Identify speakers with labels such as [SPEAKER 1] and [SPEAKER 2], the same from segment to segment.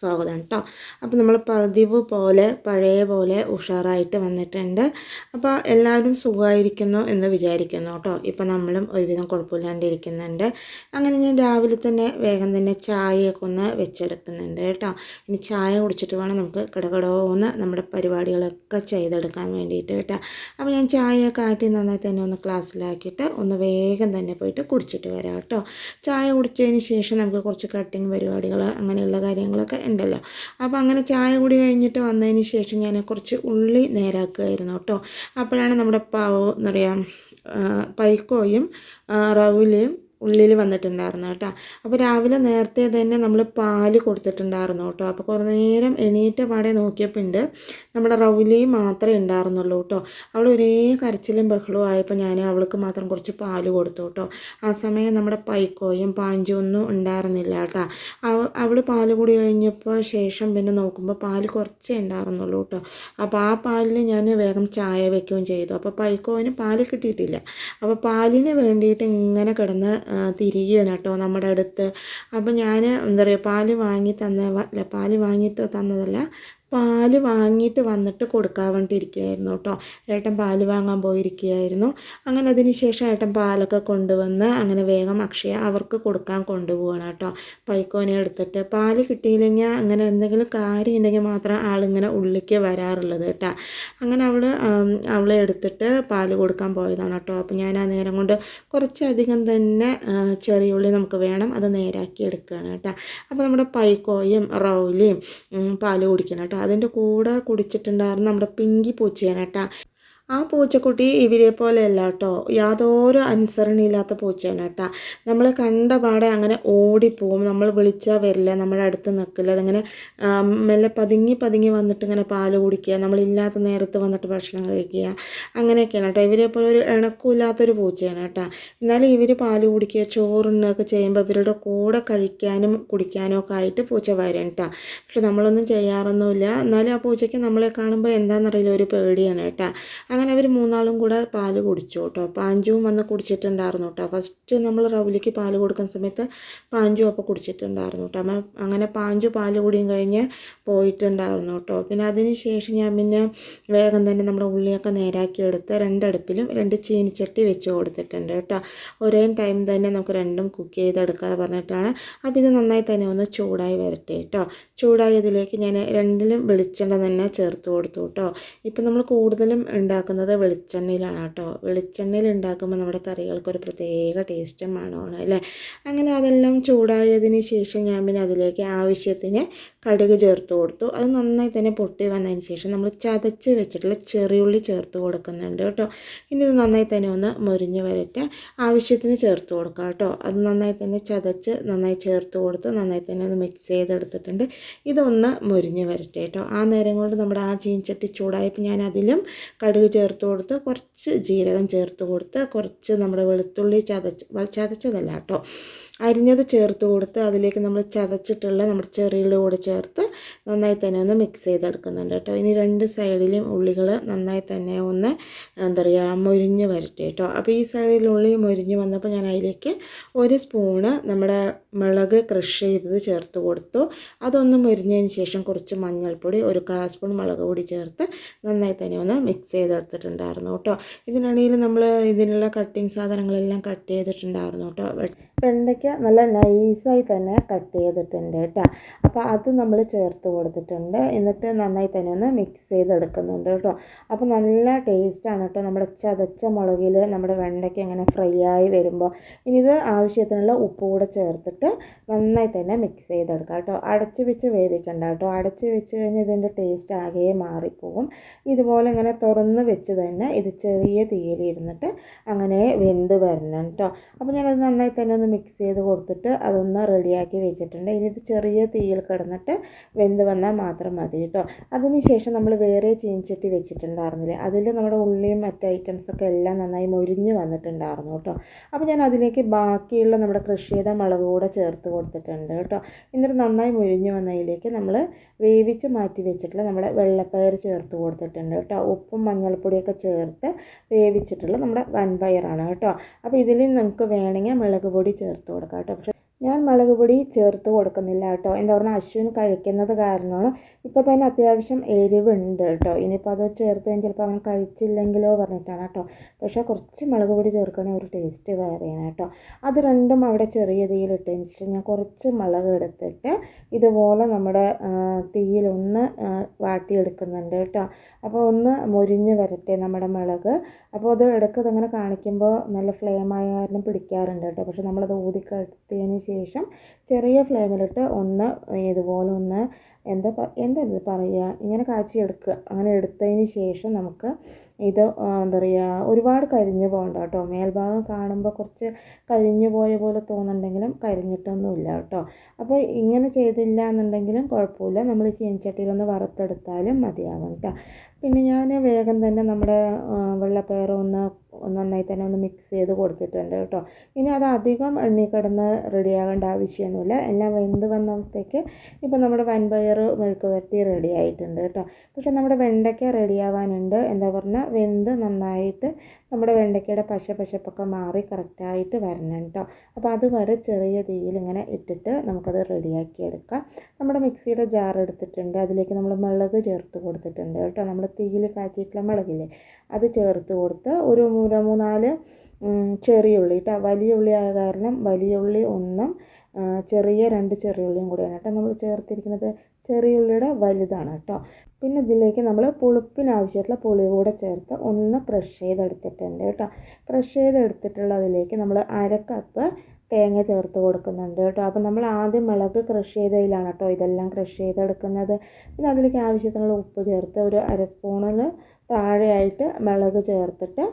[SPEAKER 1] സ്വാഗതം കേട്ടോ അപ്പോൾ നമ്മൾ പതിവ് പോലെ പഴയ പോലെ ഉഷാറായിട്ട് വന്നിട്ടുണ്ട്. അപ്പോൾ എല്ലാവരും സുഖമായിരിക്കുന്നു എന്ന് വിചാരിക്കുന്നു കേട്ടോ ഇപ്പോൾ നമ്മളും ഒരുവിധം കുഴപ്പമില്ലാണ്ടിരിക്കുന്നുണ്ട്. അങ്ങനെ ഞാൻ രാവിലെ തന്നെ വേഗം തന്നെ ചായയൊക്കെ ഒന്ന് വെച്ചെടുക്കുന്നുണ്ട് കേട്ടോ ഇനി ചായ കുടിച്ചിട്ട് വേണം നമുക്ക് കിടകിടോന്ന് നമ്മുടെ പരിപാടികളൊക്കെ ചെയ്തെടുക്കാൻ വേണ്ടിയിട്ട് കേട്ടോ അപ്പോൾ ഞാൻ ചായയൊക്കെ ആട്ടി നന്നായി തന്നെ ഒന്ന് ക്ലാസ്സിലാക്കിയിട്ട് ഒന്ന് വേഗം തന്നെ പോയിട്ട് കുടിച്ചിട്ട് വരാം കേട്ടോ ചായ കുടിച്ചതിന് ശേഷം നമുക്ക് കുറച്ച് കട്ടിങ് പരിപാടികൾ അങ്ങനെയുള്ള കാര്യങ്ങളൊക്കെ ഉണ്ടല്ലോ. അപ്പോൾ അങ്ങനെ ചായ കൂടി കഴിഞ്ഞിട്ട് വന്നതിന് ശേഷം ഞാൻ കുറച്ച് ഉള്ളി നേരാക്കുമായിരുന്നു കേട്ടോ. അപ്പോഴാണ് നമ്മുടെ പാവ് എന്താ പറയുക പൈക്കോയും റൗലയും ഉള്ളിൽ വന്നിട്ടുണ്ടായിരുന്നു കേട്ടോ. അപ്പോൾ രാവിലെ നേരത്തെ തന്നെ നമ്മൾ പാൽ കൊടുത്തിട്ടുണ്ടായിരുന്നു കേട്ടോ. അപ്പോൾ കുറേ നേരം എണീറ്റ പാടെ നോക്കിയപ്പോൾ ഉണ്ട് നമ്മുടെ റൗലി മാത്രമേ ഉണ്ടായിരുന്നുള്ളൂ കേട്ടോ. അവൾ ഒരേ കരച്ചിലും ബഹളവും ആയപ്പോൾ ഞാൻ അവൾക്ക് മാത്രം കുറച്ച് പാൽ കൊടുത്തു കേട്ടോ. ആ സമയം നമ്മുടെ പൈക്കോയും പാഞ്ചും ഒന്നും ഉണ്ടായിരുന്നില്ല കേട്ടോ. അവൾ പാൽ കൂടി കഴിഞ്ഞപ്പോൾ ശേഷം പിന്നെ നോക്കുമ്പോൾ പാൽ കുറച്ചേ ഉണ്ടായിരുന്നുള്ളൂ കേട്ടോ. അപ്പോൾ ആ പാലിൽ ഞാൻ വേഗം ചായ വെക്കുകയും ചെയ്തു. അപ്പോൾ പൈക്കോവിന് പാൽ കിട്ടിയിട്ടില്ല. അപ്പോൾ പാലിന് വേണ്ടിയിട്ട് ഇങ്ങനെ കിടന്ന് തിരികെയാണ് കേട്ടോ നമ്മുടെ അടുത്ത്. അപ്പോൾ ഞാൻ എന്താ പറയുക പാൽ വാങ്ങി തന്ന പാൽ വാങ്ങിയിട്ട് തന്നതല്ല പാൽ വാങ്ങിയിട്ട് വന്നിട്ട് കൊടുക്കാൻ വേണ്ടി ഇരിക്കുകയായിരുന്നു കേട്ടോ. ഏട്ടൻ പാൽ വാങ്ങാൻ പോയിരിക്കുകയായിരുന്നു അങ്ങനെ അതിന് ശേഷം ഏട്ടൻ പാലൊക്കെ കൊണ്ടുവന്ന് അങ്ങനെ വേഗം അക്ഷയ അവർക്ക് കൊടുക്കാൻ കൊണ്ടുപോകണം കേട്ടോ. പൈക്കോനെ എടുത്തിട്ട് പാൽ കിട്ടിയില്ലെങ്കിൽ അങ്ങനെ എന്തെങ്കിലും കാര്യം ഉണ്ടെങ്കിൽ മാത്രം ആളിങ്ങനെ ഉള്ളിലേക്ക് വരാറുള്ളത് കേട്ടോ. അങ്ങനെ അവൾ അവളെ എടുത്തിട്ട് പാൽ കൊടുക്കാൻ പോയതാണ് കേട്ടോ. അപ്പോൾ ഞാൻ ആ നേരം കൊണ്ട് കുറച്ചധികം തന്നെ ചെറിയ ഉള്ളി നമുക്ക് വേണം അത് നേരാക്കി എടുക്കുകയാണ് കേട്ടോ. അപ്പോൾ നമ്മുടെ പൈക്കോയും റൗലിയും പാൽ കുടിക്കണം കേട്ടോ. അതിന്റെ കൂടെ കുടിച്ചിട്ടുണ്ടായിരുന്നു നമ്മുടെ പിങ്കി പൂച്ചയാണ് കേട്ടോ. ആ പൂച്ചക്കുട്ടി ഇവരെ പോലെയല്ല കേട്ടോ യാതൊരു അനുസരണയില്ലാത്ത പൂച്ചയാണ് കേട്ടോ നമ്മൾ കണ്ട പാടെ അങ്ങനെ ഓടിപ്പോവും. നമ്മൾ വിളിച്ചാൽ വരില്ല നമ്മുടെ അടുത്ത് നിൽക്കില്ല അതിങ്ങനെ മെല്ലെ പതുങ്ങി പതുങ്ങി വന്നിട്ട് ഇങ്ങനെ പാൽ കുടിക്കുക നമ്മളില്ലാത്ത നേരത്ത് വന്നിട്ട് ഭക്ഷണം കഴിക്കുക അങ്ങനെയൊക്കെയാണ് കേട്ടോ. ഇവരെ പോലെ ഒരു ഇണക്കമില്ലാത്തൊരു പൂച്ചയാണ് കേട്ടോ എന്നാലും ഇവർ പാൽ കുടിക്കുക ചോറുണ്ണൊക്കെ ചെയ്യുമ്പോൾ ഇവരുടെ കൂടെ കഴിക്കാനും കുടിക്കാനും ഒക്കെ ആയിട്ട് പൂച്ച വരും കേട്ടോ പക്ഷെ നമ്മളൊന്നും ചെയ്യാറൊന്നുമില്ല. എന്നാലും ആ പൂച്ചയ്ക്ക് നമ്മളെ കാണുമ്പോൾ എന്താണെന്നറിയില്ല ഒരു പേടിയാണ് കേട്ടോ. അങ്ങനെ അവർ മൂന്നാളും കൂടെ പാൽ കുടിച്ചു കേട്ടോ പാഞ്ചുവും വന്ന് കുടിച്ചിട്ടുണ്ടായിരുന്നു കേട്ടോ. ഫസ്റ്റ് നമ്മൾ റൗലിക്ക് പാൽ കൊടുക്കുന്ന സമയത്ത് പാഞ്ചു അപ്പോൾ കുടിച്ചിട്ടുണ്ടായിരുന്നു കേട്ടോ. അങ്ങനെ പാഞ്ചു പാൽ കുടിയും കഴിഞ്ഞ് പോയിട്ടുണ്ടായിരുന്നു കേട്ടോ. പിന്നെ അതിന് ശേഷം ഞാൻ പിന്നെ വേഗം തന്നെ നമ്മുടെ ഉള്ളിയൊക്കെ നേരാക്കി എടുത്ത് രണ്ടടുപ്പിലും രണ്ട് ചീനിച്ചട്ടി വെച്ച് കൊടുത്തിട്ടുണ്ട് കേട്ടോ. ഒരേ ടൈം തന്നെ നമുക്ക് രണ്ടും കുക്ക് ചെയ്തെടുക്കാൻ പറഞ്ഞിട്ടാണ്. അപ്പോൾ ഇത് നന്നായി തന്നെ ഒന്ന് ചൂടായി വരട്ടെ കേട്ടോ. ചൂടായതിലേക്ക് ഞാൻ രണ്ടിലും വെളിച്ചെണ്ണ തന്നെ ചേർത്ത് കൊടുത്തു കേട്ടോ. ഇപ്പം നമ്മൾ കൂടുതലും ഉണ്ടാക്കുന്നത് ഉണ്ടാക്കുന്നത് വെളിച്ചെണ്ണയിലാണ് കേട്ടോ. വെളിച്ചെണ്ണയിൽ ഉണ്ടാക്കുമ്പോൾ നമ്മുടെ കറികൾക്കൊരു പ്രത്യേക ടേസ്റ്റും മണമാണ് അല്ലേ? അങ്ങനെ അതെല്ലാം ചൂടായതിന് ശേഷം ഞാൻ പിന്നെ അതിലേക്ക് ആവശ്യത്തിന് കടുക് ചേർത്ത് കൊടുത്തു. അത് നന്നായി തന്നെ പൊട്ടി വന്നതിന് ശേഷം നമ്മൾ ചതച്ച് വെച്ചിട്ടുള്ള ചെറിയുള്ളി ചേർത്ത് കൊടുക്കുന്നുണ്ട് കേട്ടോ. ഇനി ഇത് നന്നായി തന്നെ ഒന്ന് മുരിഞ്ഞ് വരട്ടെ. ആവശ്യത്തിന് ചേർത്ത് കൊടുക്കുക കേട്ടോ. അത് നന്നായി തന്നെ ചതച്ച് നന്നായി ചേർത്ത് കൊടുത്ത് നന്നായി തന്നെ ഒന്ന് മിക്സ് ചെയ്തെടുത്തിട്ടുണ്ട്. ഇതൊന്ന് മുരിഞ്ഞ് വരട്ടെ കേട്ടോ. ആ നേരം കൊണ്ട് നമ്മുടെ ആ ചീൻചട്ടി ചൂടായപ്പോൾ ഞാൻ അതിലും കടുക് ചേർത്ത് കൊടുത്ത് കുറച്ച് ജീരകം ചേർത്ത് കൊടുത്ത് കുറച്ച് നമ്മുടെ വെളുത്തുള്ളി ചതച്ച് ചതച്ചതല്ല കേട്ടോ. അരിഞ്ഞത് ചേർത്ത് കൊടുത്ത് അതിലേക്ക് നമ്മൾ ചതച്ചിട്ടുള്ള നമ്മുടെ ചെറിയുള്ളി കൂടെ ചേർത്ത് നന്നായി തന്നെ ഒന്ന് മിക്സ് ചെയ്തെടുക്കുന്നുണ്ട് കേട്ടോ. ഇനി രണ്ട് സൈഡിലും ഉള്ളികൾ നന്നായി തന്നെ ഒന്ന് എന്താ പറയുക മൊരിഞ്ഞ് വരട്ടെ കേട്ടോ. അപ്പോൾ ഈ സൈഡിൽ ഉള്ളി മൊരിഞ്ഞ് വന്നപ്പോൾ ഞാൻ അതിലേക്ക് ഒരു സ്പൂണ് നമ്മുടെ മുളക് ക്രഷ് ചെയ്തത് ചേർത്ത് കൊടുത്തു. അതൊന്ന് മുരിഞ്ഞതിന് ശേഷം കുറച്ച് മഞ്ഞൾപ്പൊടി ഒരു കാ സ്പൂൺ മുളക് പൊടി ചേർത്ത് നന്നായി തന്നെ ഒന്ന് മിക്സ് ചെയ്തെടുത്തിട്ടുണ്ടായിരുന്നു കേട്ടോ. ഇതിനിടയിൽ നമ്മൾ ഇതിനുള്ള കട്ടിങ് സാധനങ്ങളെല്ലാം കട്ട് ചെയ്തിട്ടുണ്ടായിരുന്നു കേട്ടോ. വെണ്ടയ്ക്ക നല്ല നൈസായി തന്നെ കട്ട് ചെയ്തിട്ടുണ്ട് കേട്ടോ അപ്പോൾ അത് നമ്മൾ ചേർത്ത് കൊടുത്തിട്ടുണ്ട്. എന്നിട്ട് നന്നായി തന്നെ ഒന്ന് മിക്സ് ചെയ്തെടുക്കുന്നുണ്ട് കേട്ടോ അപ്പോൾ നല്ല ടേസ്റ്റാണ് കേട്ടോ നമ്മുടെ ചതച്ച മുളകിൽ നമ്മുടെ വെണ്ടയ്ക്ക ഇങ്ങനെ ഫ്രൈ ആയി വരുമ്പോൾ ഇനി ഇത് ആവശ്യത്തിനുള്ള ഉപ്പ് കൂടെ ചേർത്തിട്ട് നന്നായി തന്നെ മിക്സ് ചെയ്തെടുക്കാം കേട്ടോ അടച്ച് വെച്ച് വേവിക്കണ്ട കേട്ടോ അടച്ച് വെച്ച് കഴിഞ്ഞാൽ ഇതിന്റെ ടേസ്റ്റ് ആകെ മാറിപ്പോകും ഇതുപോലെ ഇങ്ങനെ തുറന്ന് വെച്ച് തന്നെ ഇത് ചെറിയ തീയിലിരുന്നിട്ട് അങ്ങനെ വെന്ത് വരണം കേട്ടോ അപ്പോൾ ഞാനത് നന്നായി തന്നെ ഒന്ന് മിക്സ് ചെയ്ത് കൊടുത്തിട്ട് അതൊന്ന് റെഡിയാക്കി വെച്ചിട്ടുണ്ട്. ഇനി ഇത് ചെറിയ തീയിൽ കിടന്നിട്ട് വെന്ത് വന്നാൽ മാത്രം മതി കേട്ടോ. അതിനുശേഷം നമ്മൾ വേറെ ചീഞ്ചട്ടി വെച്ചിട്ടുണ്ടായിരുന്നില്ലേ? അതിൽ നമ്മുടെ ഉള്ളിയും മറ്റ് ഐറ്റംസൊക്കെ എല്ലാം നന്നായി മൊരിഞ്ഞ് വന്നിട്ടുണ്ടായിരുന്നു കേട്ടോ. അപ്പോൾ ഞാൻ അതിലേക്ക് ബാക്കിയുള്ള നമ്മുടെ കൃഷി ചെയ്ത മുളക് കൂടെ ചേർത്ത് കൊടുത്തിട്ടുണ്ട് കേട്ടോ. എന്നിട്ട് നന്നായി മുരിഞ്ഞ് വന്നതിലേക്ക് നമ്മൾ വേവിച്ച് മാറ്റി വെച്ചിട്ടുള്ള നമ്മുടെ വെള്ളപ്പയർ ചേർത്ത് കൊടുത്തിട്ടുണ്ട് കേട്ടോ. ഉപ്പും മഞ്ഞൾപ്പൊടിയൊക്കെ ചേർത്ത് വേവിച്ചിട്ടുള്ള നമ്മുടെ വൻപയറാണ് കേട്ടോ. അപ്പോൾ ഇതിൽ നിങ്ങൾക്ക് വേണമെങ്കിൽ മുളക് പൊടി ചേർത്ത് കൊടുക്കാം കേട്ടോ. പക്ഷേ ഞാൻ മുളക് പൊടി ചേർത്ത് കൊടുക്കുന്നില്ല കേട്ടോ. എന്താ പറഞ്ഞാൽ അശ്വിൻ കഴിക്കുന്നത് കാരണമാണ്. ഇപ്പോൾ തന്നെ അത്യാവശ്യം എരിവുണ്ട് കേട്ടോ. ഇനിയിപ്പോൾ അത് ചേർത്ത് കഴിഞ്ഞാൽ ചിലപ്പോൾ അവൻ കഴിച്ചില്ലെങ്കിലോ പറഞ്ഞിട്ടാണ് കേട്ടോ. പക്ഷേ കുറച്ച് മുളക് പൊടി ചേർക്കണേ ഒരു ടേസ്റ്റ് വേറെയാണ് കേട്ടോ. അത് രണ്ടും അവിടെ ചെറിയ തീയിലിട്ടതിന് ശേഷം ഞാൻ കുറച്ച് മുളക് എടുത്തിട്ട് ഇതുപോലെ നമ്മുടെ തീയിലൊന്ന് വാട്ടിയെടുക്കുന്നുണ്ട് കേട്ടോ. അപ്പോൾ ഒന്ന് മുരിഞ്ഞ് വരട്ടെ നമ്മുടെ മുളക്. അപ്പോൾ അത് ഇടയ്ക്ക് അങ്ങനെ കാണിക്കുമ്പോൾ നല്ല ഫ്ലെയിമായ കാരണം പിടിക്കാറുണ്ട് കേട്ടോ. പക്ഷേ നമ്മളത് ഊതിക്കെടുത്തതിന് ശേഷം ചെറിയ ഫ്ലെയിമിലിട്ട് ഒന്ന് ഇതുപോലെ ഒന്ന് എന്താ എന്താ ഇത് പറയുക? ഇങ്ങനെ കാച്ചിയെടുക്കുക അങ്ങനെ എടുത്തതിന് ശേഷം നമുക്ക് ഇത് എന്താ പറയുക ഒരുപാട് കരിഞ്ഞു പോകണ്ട കേട്ടോ. മേൽഭാഗം കാണുമ്പോൾ കുറച്ച് കരിഞ്ഞു പോയ പോലെ തോന്നുന്നുണ്ടെങ്കിലും കരിഞ്ഞിട്ടൊന്നുമില്ല കേട്ടോ. അപ്പോൾ ഇങ്ങനെ ചെയ്തില്ല എന്നുണ്ടെങ്കിലും കുഴപ്പമില്ല. നമ്മൾ ചീനച്ചട്ടിയിലൊന്ന് വറുത്തെടുത്താലും മതിയാകും കേട്ടോ. പിന്നെ ഞാൻ വേഗം തന്നെ നമ്മുടെ വെള്ളപ്പയർ ഒന്ന് നന്നായി തന്നെ ഒന്ന് മിക്സ് ചെയ്ത് കൊടുത്തിട്ടുണ്ട് കേട്ടോ. ഇനി അത് അധികം എണ്ണി കിടന്ന് റെഡിയാകേണ്ട ആവശ്യമൊന്നുമില്ല. എല്ലാം വെന്ത് വന്ന അവസ്ഥയ്ക്ക് ഇപ്പോൾ നമ്മുടെ വൻപയർ മെഴുക്ക് വരട്ടി റെഡി ആയിട്ടുണ്ട് കേട്ടോ. പക്ഷേ നമ്മുടെ വെണ്ടയ്ക്ക റെഡിയാവാനുണ്ട് എന്താ പറഞ്ഞാൽ വെന്ത് നന്നായിട്ട് നമ്മുടെ വെണ്ടയ്ക്കയുടെ പശ പശപ്പൊക്കെ മാറി കറക്റ്റായിട്ട് വരണം കേട്ടോ അപ്പോൾ അതുവരെ ചെറിയ തീയിൽ ഇങ്ങനെ ഇട്ടിട്ട് നമുക്കത് റെഡിയാക്കി എടുക്കാം. നമ്മുടെ മിക്സിയുടെ ജാർ എടുത്തിട്ടുണ്ട്. അതിലേക്ക് നമ്മൾ മുളക് ചേർത്ത് കൊടുത്തിട്ടുണ്ട് കേട്ടോ. നമ്മൾ തീയിൽ കാച്ചിയിട്ടുള്ള മുളകില്ലേ അത് ചേർത്ത് കൊടുത്ത് ഒരു മൂന്നാൽ ചെറിയ ഉള്ളി കേട്ടോ വലിയ ഉള്ളി ആയ കാരണം വലിയ ഉള്ളി ഒന്നും ചെറിയ രണ്ട് ചെറിയ ഉള്ളിയും കൂടിയാണ് കേട്ടോ നമ്മൾ ചേർത്തിരിക്കുന്നത് ചെറിയ ഉള്ളിയുടെ വലുതാണ് കേട്ടോ പിന്നെ ഇതിലേക്ക് നമ്മൾ പുളിപ്പിനാവശ്യമായിട്ടുള്ള പുളി കൂടെ ചേർത്ത് ഒന്ന് ക്രഷ് ചെയ്തെടുത്തിട്ടുണ്ട് കേട്ടോ. ക്രഷ് ചെയ്തെടുത്തിട്ടുള്ളതിലേക്ക് നമ്മൾ അര കപ്പ് തേങ്ങ ചേർത്ത് കൊടുക്കുന്നുണ്ട് കേട്ടോ. അപ്പോൾ നമ്മൾ ആദ്യം മുളക് ക്രഷ് ചെയ്തതിലാണ് കേട്ടോ ഇതെല്ലാം ക്രഷ് ചെയ്തെടുക്കുന്നത്. പിന്നെ അതിലേക്ക് ആവശ്യത്തിനുള്ള ഉപ്പ് ചേർത്ത് ഒരു അര സ്പൂണിൽ താഴെയായിട്ട് മുളക് ചേർത്തിട്ട്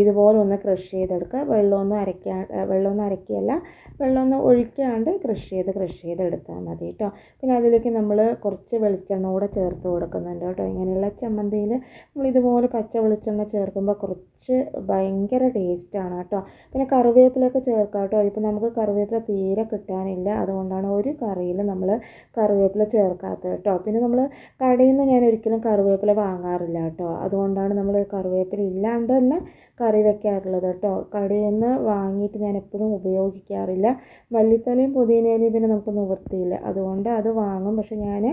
[SPEAKER 1] ഇതുപോലെ ഒന്ന് ക്രഷ് ചെയ്തെടുക്കുക. വെള്ളമൊന്നും അരയ്ക്കാ വെള്ളമൊന്നും അരയ്ക്കുകയല്ല. വെള്ളമൊന്നും ഒഴിക്കാണ്ട് ക്രഷ് ചെയ്ത് ക്രഷ് ചെയ്ത് എടുത്താൽ മതി കേട്ടോ. പിന്നെ അതിലേക്ക് നമ്മൾ കുറച്ച് വെളിച്ചെണ്ണ കൂടെ ചേർത്ത് കൊടുക്കുന്നുണ്ട് കേട്ടോ. ഇങ്ങനെയുള്ള ചമ്മന്തിയിൽ നമ്മൾ ഇതുപോലെ പച്ച വെളിച്ചെണ്ണ ചേർക്കുമ്പോൾ കുറച്ച് ഭയങ്കര ടേസ്റ്റാണ് കേട്ടോ. പിന്നെ കറിവേപ്പിലൊക്കെ ചേർക്കാം കേട്ടോ. ഇപ്പം നമുക്ക് കറിവേപ്പില തീരെ കിട്ടാനില്ല. അതുകൊണ്ടാണ് ഒരു കറിയിൽ നമ്മൾ കറിവേപ്പില ചേർക്കാത്തത് കേട്ടോ. പിന്നെ നമ്മൾ കടയിൽ നിന്ന് ഞാൻ ഒരിക്കലും കറിവേപ്പില വാങ്ങാറില്ല കേട്ടോ. അതുകൊണ്ടാണ് നമ്മൾ കറിവേപ്പില ഇല്ലാണ്ട് തന്നെ കറി വെക്കാറുള്ളത് കേട്ടോ. കടയിൽ നിന്ന് വാങ്ങിയിട്ട് ഞാൻ എപ്പോഴും ഉപയോഗിക്കാറില്ല. മല്ലിത്തലയും പുതിനയിലയും പിന്നെ നമുക്ക് നിവൃത്തിയില്ല. അതുകൊണ്ട് അത് വാങ്ങും. പക്ഷെ ഞാൻ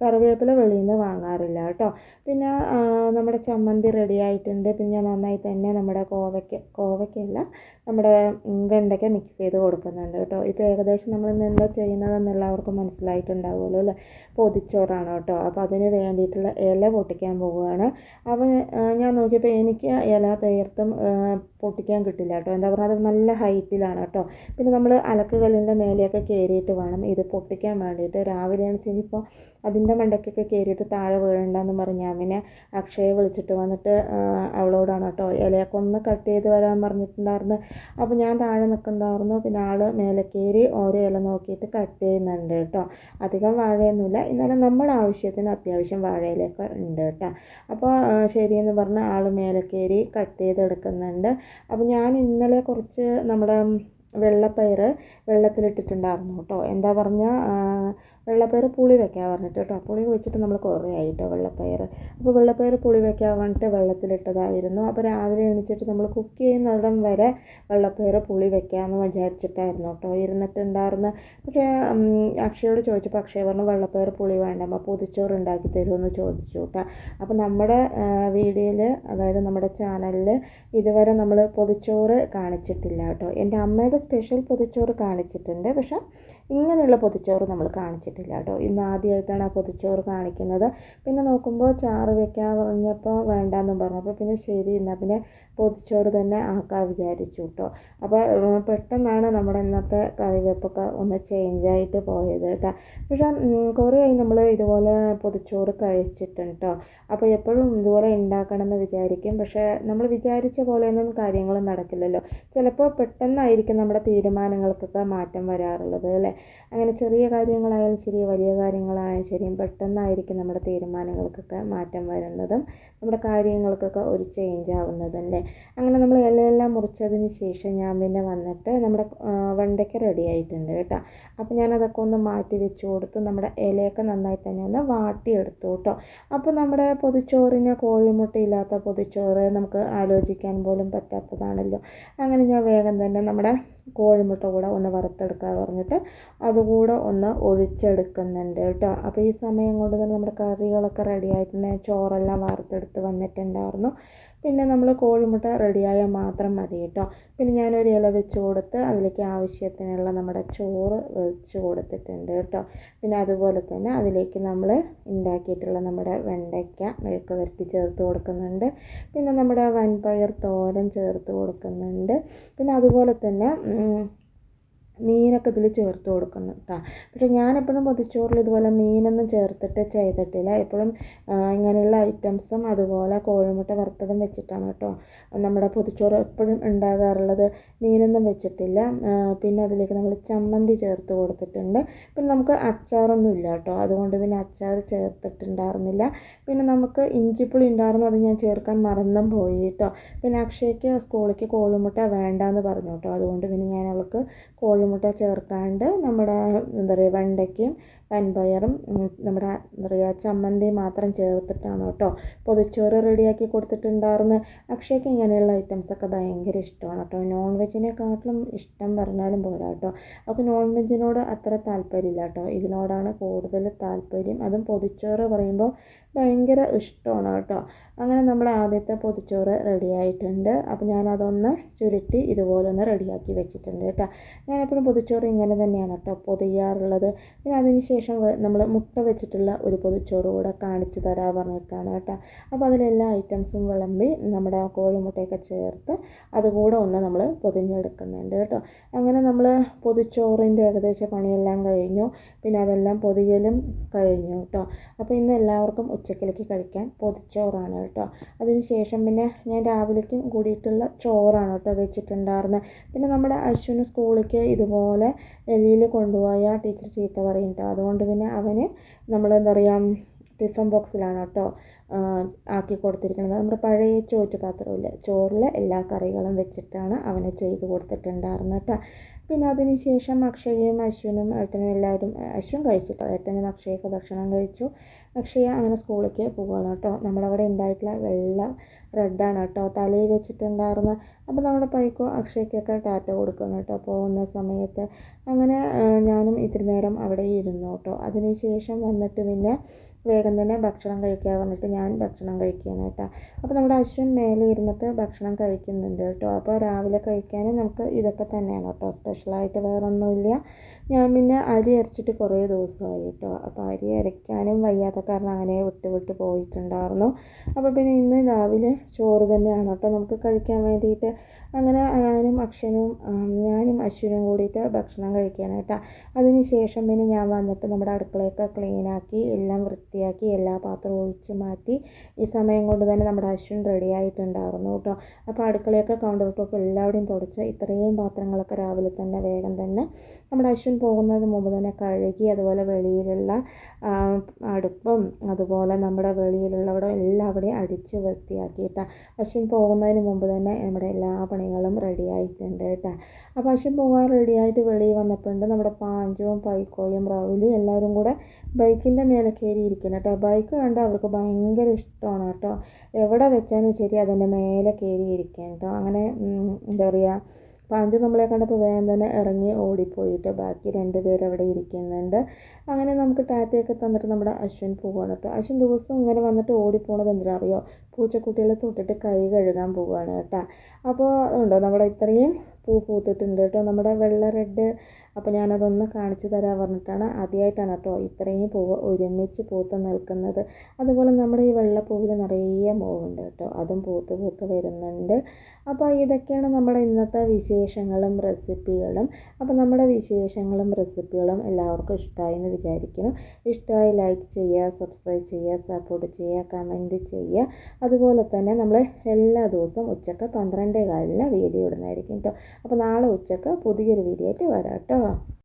[SPEAKER 1] കറിവേപ്പില വെളിയിൽ നിന്ന് വാങ്ങാറില്ല കേട്ടോ. പിന്നെ നമ്മുടെ ചമ്മന്തി റെഡി ആയിട്ടുണ്ട്. പിന്നെ നന്നായി തന്നെ നമ്മുടെ കോവയ്ക്ക കോവയ്ക്കല്ല നമ്മുടെ വെണ്ടയ്ക്ക മിക്സ് ചെയ്ത് കൊടുക്കുന്നുണ്ട് കേട്ടോ. ഇപ്പോൾ ഏകദേശം നമ്മൾ ഇന്ന് എന്താ ചെയ്യുന്നതെന്ന് മനസ്സിലായിട്ടുണ്ടാവുമല്ലോ അല്ലേ? പൊതിച്ചോറാണ് കേട്ടോ. അപ്പോൾ അതിന് വേണ്ടിയിട്ടുള്ള ഇല പൊട്ടിക്കാൻ പോവുകയാണ്. അപ്പോൾ ഞാൻ നോക്കിയപ്പോൾ എനിക്ക് ഇല തീർത്തും പൊട്ടിക്കാൻ കിട്ടില്ല കേട്ടോ. എന്താ പറഞ്ഞാൽ അത് നല്ല ഹൈറ്റിലാണ് കേട്ടോ. പിന്നെ നമ്മൾ അലക്കുകല്ലിന്റെ മേലെയൊക്കെ കയറിയിട്ട് വേണം ഇത് പൊട്ടിക്കാൻ വേണ്ടിയിട്ട്. രാവിലെയാണ് വെച്ചാൽ അതിന്റെ മണ്ടയ്ക്കൊക്കെ കയറിയിട്ട് താഴെ വീഴണ്ടെന്ന് പറഞ്ഞ് ഞാൻ അക്ഷയെ വിളിച്ചിട്ട് വന്നിട്ട് അവളോടാണ് കേട്ടോ ഇലയൊക്കെ ഒന്ന് കട്ട് ചെയ്ത് വരാൻ പറഞ്ഞിട്ടുണ്ടായിരുന്നു. അപ്പോൾ ഞാൻ താഴെ നിൽക്കുന്നുണ്ടായിരുന്നു. പിന്നെ ആൾ മേലെ കയറി ഓരോ ഇല നോക്കിയിട്ട് കട്ട് ചെയ്യുന്നുണ്ട് കേട്ടോ അധികം വാഴയൊന്നുമില്ല. എന്നാലും നമ്മുടെ ആവശ്യത്തിന് അത്യാവശ്യം വാഴയിലൊക്കെ ഉണ്ട് കേട്ടോ അപ്പോൾ ശരിയെന്ന് പറഞ്ഞ് ആൾ മേലെ കയറി കട്ട് ചെയ്തെടുക്കുന്നുണ്ട്. അപ്പോൾ ഞാൻ ഇന്നലെ കുറച്ച് നമ്മുടെ വെള്ളപ്പയർ വെള്ളത്തിലിട്ടിട്ടുണ്ടായിരുന്നു കേട്ടോ എന്താ പറഞ്ഞാൽ വെള്ളപ്പയർ പുളി വെക്കാൻ പറഞ്ഞിട്ട് കേട്ടോ. പുളി വെച്ചിട്ട് നമ്മൾ കുറേ ആയി കേട്ടോ വെള്ളപ്പയർ. അപ്പോൾ വെള്ളപ്പയർ പുളി വെക്കാൻ പറഞ്ഞിട്ട് വെള്ളത്തിലിട്ടതായിരുന്നു. അപ്പോൾ രാവിലെ എണീച്ചിട്ട് നമ്മൾ കുക്ക് ചെയ്യുന്നിടം വരെ വെള്ളപ്പയർ പുളി വെക്കാമെന്ന് വിചാരിച്ചിട്ടായിരുന്നു കേട്ടോ. ഇരുന്നിട്ടുണ്ടായിരുന്ന. പക്ഷേ അക്ഷയോട് ചോദിച്ചപ്പോൾ അക്ഷയ പറഞ്ഞു വെള്ളപ്പയർ പുളി വേണ്ട അപ്പോൾ പൊതിച്ചോറ് ഉണ്ടാക്കി തരുമെന്ന് ചോദിച്ചു കേട്ടോ. അപ്പോൾ നമ്മുടെ വീഡിയോയിൽ അതായത് നമ്മുടെ ചാനലിൽ ഇതുവരെ നമ്മൾ പൊതിച്ചോറ് കാണിച്ചിട്ടില്ല കേട്ടോ. എന്റെ അമ്മയുടെ സ്പെഷ്യൽ പൊതിച്ചോറ് കാണിച്ചിട്ടുണ്ട്. പക്ഷേ ഇങ്ങനെയുള്ള പൊതിച്ചോറ് നമ്മൾ കാണിച്ചിട്ടില്ല. കേട്ടോ. ഇന്ന് ആദ്യമായിട്ടാണ് ആ പൊതിച്ചോറ് കാണിക്കുന്നത്. പിന്നെ നോക്കുമ്പോൾ ചാറ് വെക്കാൻ പറഞ്ഞപ്പോൾ വേണ്ടാന്നും പറഞ്ഞു. അപ്പോൾ പിന്നെ ശരി എന്നാൽ പിന്നെ പൊതിച്ചോറ് തന്നെ ആക്കാൻ വിചാരിച്ചു കേട്ടോ. അപ്പോൾ പെട്ടെന്നാണ് നമ്മുടെ ഇന്നത്തെ കറിവേപ്പൊക്കെ ഒന്ന് ചേഞ്ചായിട്ട് പോയത് കേട്ടോ. പക്ഷേ കുറേ ആയി നമ്മൾ ഇതുപോലെ പൊതിച്ചോറ് കഴിച്ചിട്ടുണ്ട് കേട്ടോ. അപ്പോൾ എപ്പോഴും ഇതുപോലെ ഉണ്ടാക്കണം എന്ന് വിചാരിക്കും. പക്ഷേ നമ്മൾ വിചാരിച്ച പോലെയൊന്നും കാര്യങ്ങൾ നടക്കില്ലല്ലോ. ചിലപ്പോൾ പെട്ടെന്നായിരിക്കും നമ്മുടെ തീരുമാനങ്ങൾക്കൊക്കെ മാറ്റം വരാറുള്ളത് അല്ലേ? അങ്ങനെ ചെറിയ കാര്യങ്ങളായാലും ശരി വലിയ കാര്യങ്ങളായ ശരിയും പെട്ടെന്നായിരിക്കും നമ്മുടെ തീരുമാനങ്ങൾക്കൊക്കെ മാറ്റം വരുന്നതും നമ്മുടെ കാര്യങ്ങൾക്കൊക്കെ ഒരു ചേഞ്ച് ആവുന്നതും അല്ലേ അങ്ങനെ നമ്മൾ ഇലയെല്ലാം മുറിച്ചതിന് ശേഷം ഞാൻ പിന്നെ വന്നിട്ട് നമ്മുടെ വെണ്ടയ്ക്ക റെഡി ആയിട്ടുണ്ട് കേട്ടോ. അപ്പോൾ ഞാനതൊക്കെ ഒന്ന് മാറ്റി വെച്ച് കൊടുത്തു നമ്മുടെ ഇലയൊക്കെ നന്നായി തന്നെ ഒന്ന് വാട്ടിയെടുത്തു കേട്ടോ. അപ്പോൾ നമ്മുടെ പൊതിച്ചോറിന് കോഴിമുട്ടയില്ലാത്ത പൊതിച്ചോറ് നമുക്ക് ആലോചിക്കാൻ പോലും പറ്റാത്തതാണല്ലോ. അങ്ങനെ ഞാൻ വേഗം തന്നെ നമ്മുടെ കോഴിമുട്ട കൂടെ ഒന്ന് വറുത്തെടുക്കാൻ പറഞ്ഞിട്ട് അതുകൂടെ ഒന്ന് ഒഴിച്ചെടുക്കുന്നുണ്ട് കേട്ടോ. അപ്പോൾ ഈ സമയം കൊണ്ട് തന്നെ നമ്മുടെ കറികളൊക്കെ റെഡി ആയിട്ടുണ്ടെങ്കിൽ ചോറെല്ലാം വറുത്തെടുത്ത് വന്നിട്ടുണ്ടായിരുന്നു. പിന്നെ നമ്മൾ കോഴിമുട്ട റെഡിയായാൽ മാത്രം മതി കേട്ടോ. പിന്നെ ഞാനൊരു ഇല വെച്ച് കൊടുത്ത് അതിലേക്ക് ആവശ്യത്തിനുള്ള നമ്മുടെ ചോറ് വെച്ച് കൊടുത്തിട്ടുണ്ട് കേട്ടോ. പിന്നെ അതുപോലെ തന്നെ അതിലേക്ക് നമ്മൾ ഉണ്ടാക്കിയിട്ടുള്ള നമ്മുടെ വെണ്ടയ്ക്ക മെഴുക്ക് വരട്ടി ചേർത്ത് കൊടുക്കുന്നുണ്ട്. പിന്നെ നമ്മുടെ വൻപയർ തോരൻ ചേർത്ത് കൊടുക്കുന്നുണ്ട്. പിന്നെ അതുപോലെ തന്നെ മീനൊക്കെ ഇതിൽ ചേർത്ത് കൊടുക്കുന്നു കേട്ടോ പക്ഷേ ഞാനെപ്പോഴും പൊതിച്ചോറിൽ ഇതുപോലെ മീനൊന്നും ചേർത്തിട്ട് ചെയ്തിട്ടില്ല. എപ്പോഴും ഇങ്ങനെയുള്ള ഐറ്റംസും അതുപോലെ കോഴിമുട്ട വറുത്തതും വെച്ചിട്ടാണ് കേട്ടോ നമ്മുടെ പൊതിച്ചോറ് എപ്പോഴും ഉണ്ടാകാറുള്ളത് മീനൊന്നും വെച്ചിട്ടില്ല. പിന്നെ അതിലേക്ക് നമ്മൾ ചമ്മന്തി ചേർത്ത് കൊടുത്തിട്ടുണ്ട്. പിന്നെ നമുക്ക് അച്ചാറൊന്നും ഇല്ല കേട്ടോ അതുകൊണ്ട് പിന്നെ അച്ചാർ ചേർത്തിട്ടുണ്ടായിരുന്നില്ല. പിന്നെ നമുക്ക് ഇഞ്ചിപ്പുളി ഉണ്ടായിരുന്നു. അത് ഞാൻ ചേർക്കാൻ മറന്നും പോയി കേട്ടോ പിന്നെ അക്ഷയ്ക്ക് സ്കൂളിലേക്ക് കോഴിമുട്ട വേണ്ടാന്ന് പറഞ്ഞു കേട്ടോ അതുകൊണ്ട് പിന്നെ ഞാൻ അവൾക്ക് കോഴിമുട്ട ചേർക്കാണ്ട് നമ്മുടെ എന്താ പറയുക വെണ്ടയ്ക്കയും വൻപയറും നമ്മുടെ പറയുക ചമ്മന്തി മാത്രം ചേർത്തിട്ടാണ് കേട്ടോ. പൊതിച്ചോറ് റെഡിയാക്കി കൊടുത്തിട്ടുണ്ടായിരുന്നു. അക്ഷയ്ക്ക് ഇങ്ങനെയുള്ള ഐറ്റംസൊക്കെ ഭയങ്കര ഇഷ്ടമാണ് കേട്ടോ. നോൺ വെജിനെക്കാട്ടിലും ഇഷ്ടം പറഞ്ഞാലും പോരാ കേട്ടോ. അപ്പോൾ നോൺ വെജിനോട് അത്ര താല്പര്യമില്ല കേട്ടോ. ഇതിനോടാണ് കൂടുതൽ താല്പര്യം. അതും പൊതിച്ചോറ് പറയുമ്പോൾ ഭയങ്കര ഇഷ്ടമാണ് കേട്ടോ. അങ്ങനെ നമ്മുടെ ആദ്യത്തെ പൊതിച്ചോറ് റെഡിയായിട്ടുണ്ട് അപ്പോൾ ഞാനതൊന്ന് ചുരുട്ടി ഇതുപോലെ ഒന്ന് റെഡിയാക്കി വെച്ചിട്ടുണ്ട് കേട്ടോ. ഞാനെപ്പോഴും പൊതിച്ചോറ് ഇങ്ങനെ തന്നെയാണ് കേട്ടോ പൊതിയാറുള്ളത്. പിന്നെ അതിന് ശേഷം നമ്മൾ മുട്ട വെച്ചിട്ടുള്ള ഒരു പൊതിച്ചോറ് കൂടെ കാണിച്ചു തരാൻ പറഞ്ഞിട്ടാണ് കേട്ടോ. അപ്പോൾ അതിലെല്ലാ ഐറ്റംസും വിളമ്പി നമ്മുടെ ആ കോഴിമുട്ടയൊക്കെ ചേർത്ത് അതുകൂടെ ഒന്ന് നമ്മൾ പൊതിഞ്ഞെടുക്കുന്നുണ്ട് കേട്ടോ. അങ്ങനെ നമ്മൾ പൊതിച്ചോറിന്റെ ഏകദേശം പണിയെല്ലാം കഴിഞ്ഞു. പിന്നെ അതെല്ലാം പൊതിയലും കഴിഞ്ഞു കേട്ടോ. അപ്പോൾ ഇന്ന് എല്ലാവർക്കും ഉച്ചക്കിലേക്ക് കഴിക്കാൻ പൊതിച്ചോറാണ് കേട്ടോ. അതിന് ശേഷം പിന്നെ ഞാൻ രാവിലേക്കും കൂടിയിട്ടുള്ള ചോറാണ് കേട്ടോ വെച്ചിട്ടുണ്ടായിരുന്നത് പിന്നെ നമ്മുടെ അശ്വിന് സ്കൂളിലേക്ക് ഇതുപോലെ എലിയിൽ കൊണ്ടുപോയാൽ ടീച്ചർ ചീത്ത പറയും കേട്ടോ അതുകൊണ്ട് പിന്നെ അവന് നമ്മൾ എന്താ പറയുക ടിഫിൻ ബോക്സിലാണ് കേട്ടോ ആക്കി കൊടുത്തിരിക്കുന്നത്. നമ്മുടെ പഴയ ചോറ്റ് പാത്രമില്ലേ ചോറിൽ എല്ലാ കറികളും വെച്ചിട്ടാണ് അവന് ചെയ്ത് കൊടുത്തിട്ടുണ്ടായിരുന്നത് കേട്ടോ പിന്നെ അതിന് ശേഷം അക്ഷയയും അശ്വിനും ഏട്ടനും എല്ലാവരും അശ്വിൻ കഴിച്ചിട്ടോ ഏട്ടനും അക്ഷയൊക്കെ ഭക്ഷണം കഴിച്ചു. അക്ഷയ അങ്ങനെ സ്കൂളിലേക്ക് പോവുകയാണ് കേട്ടോ നമ്മളവിടെ ഉണ്ടായിട്ടുള്ള വെള്ള റെഡാണ് കേട്ടോ തലയിൽ വെച്ചിട്ടുണ്ടായിരുന്ന അപ്പോൾ നമ്മുടെ പൈക്കോ അക്ഷയ്ക്കൊക്കെ ടാറ്റ കൊടുക്കുന്നു കേട്ടോ പോകുന്ന സമയത്ത്. അങ്ങനെ ഞാനും ഇത്തിരി നേരം അവിടെ ഇരുന്നു കേട്ടോ അതിന് ശേഷം വന്നിട്ട് പിന്നെ വേഗം തന്നെ ഭക്ഷണം കഴിക്കാൻ വന്നിട്ട് ഞാൻ ഭക്ഷണം കഴിക്കുകയാണ് കേട്ടോ. അപ്പോൾ നമ്മുടെ അശ്വിൻ മേലെ ഇരുന്നിട്ട് ഭക്ഷണം കഴിക്കുന്നുണ്ട് കേട്ടോ. അപ്പോൾ രാവിലെ കഴിക്കാൻ നമുക്ക് ഇതൊക്കെ തന്നെയാണ് കേട്ടോ. സ്പെഷ്യലായിട്ട് വേറെ ഒന്നുമില്ല ഞാൻ പിന്നെ അരി അരച്ചിട്ട് കുറേ ദിവസമായി കേട്ടോ. അപ്പോൾ അരി അരയ്ക്കാനും വയ്യാത്ത കാരണം അങ്ങനെ വിട്ട് വിട്ട് പോയിട്ടുണ്ടായിരുന്നു. അപ്പോൾ പിന്നെ ഇന്ന് രാവിലെ ചോറ് തന്നെയാണ് കേട്ടോ നമുക്ക് കഴിക്കാൻ വേണ്ടിയിട്ട്. അങ്ങനെ ഞാനും അക്ഷനും ഞാനും അശ്വിനും കൂടിയിട്ട് ഭക്ഷണം കഴിക്കാനായിട്ടാണ് അതിന് ശേഷം പിന്നെ ഞാൻ വന്നിട്ട് നമ്മുടെ അടുക്കളയൊക്കെ ക്ലീനാക്കി എല്ലാം വൃത്തിയാക്കി എല്ലാ പാത്രവും ഒഴിച്ച് മാറ്റി ഈ സമയം കൊണ്ട് തന്നെ നമ്മുടെ അശ്വിൻ റെഡി ആയിട്ടുണ്ടായിരുന്നു കേട്ടോ. അപ്പോൾ അടുക്കളയൊക്കെ കൗണ്ടർ ടോപ്പ് എല്ലാവരുടെയും തുടച്ച് ഇത്രയും പാത്രങ്ങളൊക്കെ രാവിലെ തന്നെ വേഗം തന്നെ നമ്മുടെ അശ്വിൻ പോകുന്നതിന് മുമ്പ് തന്നെ കഴുകി അതുപോലെ വെളിയിലുള്ള അടുപ്പും അതുപോലെ നമ്മുടെ വെളിയിലുള്ളവിടെ എല്ലാവിടെയും അടിച്ച് വൃത്തിയാക്കിയിട്ടാണ് അശ്വിൻ പോകുന്നതിന് മുമ്പ് തന്നെ നമ്മുടെ എല്ലാ പണികളും റെഡി ആയിട്ടുണ്ട് കേട്ടോ. അപ്പോൾ അശ്വിൻ പോകാൻ റെഡിയായിട്ട് വെളിയിൽ വന്നപ്പോൾ നമ്മുടെ പാഞ്ചും പൈക്കോയും റവിലും എല്ലാവരും കൂടെ ബൈക്കിന്റെ മേലെ കയറി ഇരിക്കണം കേട്ടോ. ബൈക്ക് കണ്ട് അവർക്ക് ഭയങ്കര ഇഷ്ടമാണ് കേട്ടോ. എവിടെ വെച്ചാലും ശരി അതിന്റെ മേലെ കയറി ഇരിക്കാൻ കേട്ടോ. അങ്ങനെ എന്താ പറയുക പാഞ്ചു നമ്മളെ കണ്ടപ്പോൾ വേഗം തന്നെ ഇറങ്ങി ഓടിപ്പോയിട്ട് ബാക്കി രണ്ട് പേര് അവിടെ ഇരിക്കുന്നുണ്ട്. അങ്ങനെ നമുക്ക് ടാറ്റയൊക്കെ തന്നിട്ട് നമ്മുടെ അശ്വിൻ പോവുകയാണ് കേട്ടോ അശ്വിൻ ദിവസം ഇങ്ങനെ വന്നിട്ട് ഓടിപ്പോണത് എന്തിനറിയോ പൂച്ചക്കുട്ടികളെ തൊട്ടിട്ട് കൈ കഴുകാൻ പോവുകയാണ് കേട്ടോ. അപ്പോൾ ഉണ്ടോ? നമ്മുടെ ഇത്രയും പൂ പൂത്തിട്ടുണ്ട് കേട്ടോ. നമ്മുടെ വെള്ള റെഡ് അപ്പോൾ ഞാനതൊന്ന് കാണിച്ചു തരാൻ പറഞ്ഞിട്ടാണ് ആദ്യമായിട്ടാണ് കേട്ടോ ഇത്രയും പൂവ് ഒരുമിച്ച് പൂത്ത് നിൽക്കുന്നത്. അതുപോലെ നമ്മുടെ ഈ വെള്ളപ്പൂവിൽ നിറയെ പൂവുണ്ട് കേട്ടോ. അതും പൂത്ത് പൂത്ത് വരുന്നുണ്ട്. അപ്പോൾ ഇതൊക്കെയാണ് നമ്മുടെ ഇന്നത്തെ വിശേഷങ്ങളും റെസിപ്പികളും. അപ്പോൾ നമ്മുടെ വിശേഷങ്ങളും റെസിപ്പികളും എല്ലാവർക്കും ഇഷ്ടമായി എന്ന് വിചാരിക്കുന്നു. ഇഷ്ടമായി ലൈക്ക് ചെയ്യുക സബ്സ്ക്രൈബ് ചെയ്യുക സപ്പോർട്ട് ചെയ്യുക കമന്റ് ചെയ്യുക. അതുപോലെ തന്നെ നമ്മൾ എല്ലാ ദിവസവും ഉച്ചയ്ക്ക് പന്ത്രണ്ടേ കാലിന് വീഡിയോ ഇടുന്നതായിരിക്കും കേട്ടോ. അപ്പോൾ നാളെ ഉച്ചയ്ക്ക് പുതിയൊരു വീഡിയോ ആയിട്ട് വരാം കേട്ടോ. Чому?